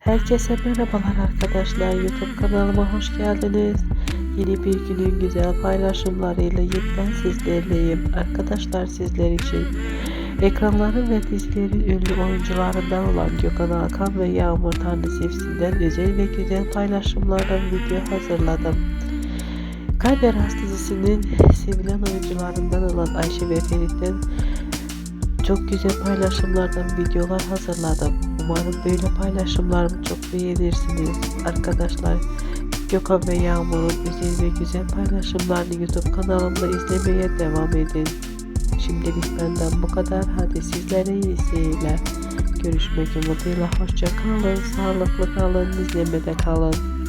Herkese merhabalar arkadaşlar. YouTube kanalıma hoş geldiniz. Yeni bir günün güzel paylaşımlarıyla yeniden sizlerleyim. Arkadaşlar sizler için ekranların ve dizilerin ünlü oyuncularından olan Gökhan Hakan ve Yağmur Tanrısevsi'nden özel ve güzel paylaşımlardan video hazırladım. Kalber dizisinin sevilen oyuncularından olan Ayşe ve Ferit'ten çok güzel paylaşımlardan videolar hazırladım. Umarım böyle paylaşımlarımı çok beğenirsiniz. Arkadaşlar Gökhan ve Yağmur'un özel ve güzel paylaşımlarını YouTube kanalımda izlemeye devam edin. Şimdilik benden bu kadar. Hadi sizlere iyi seyirler. Görüşmek umuduyla hoşça kalın. Sağlıklı kalın. İzlemede kalın.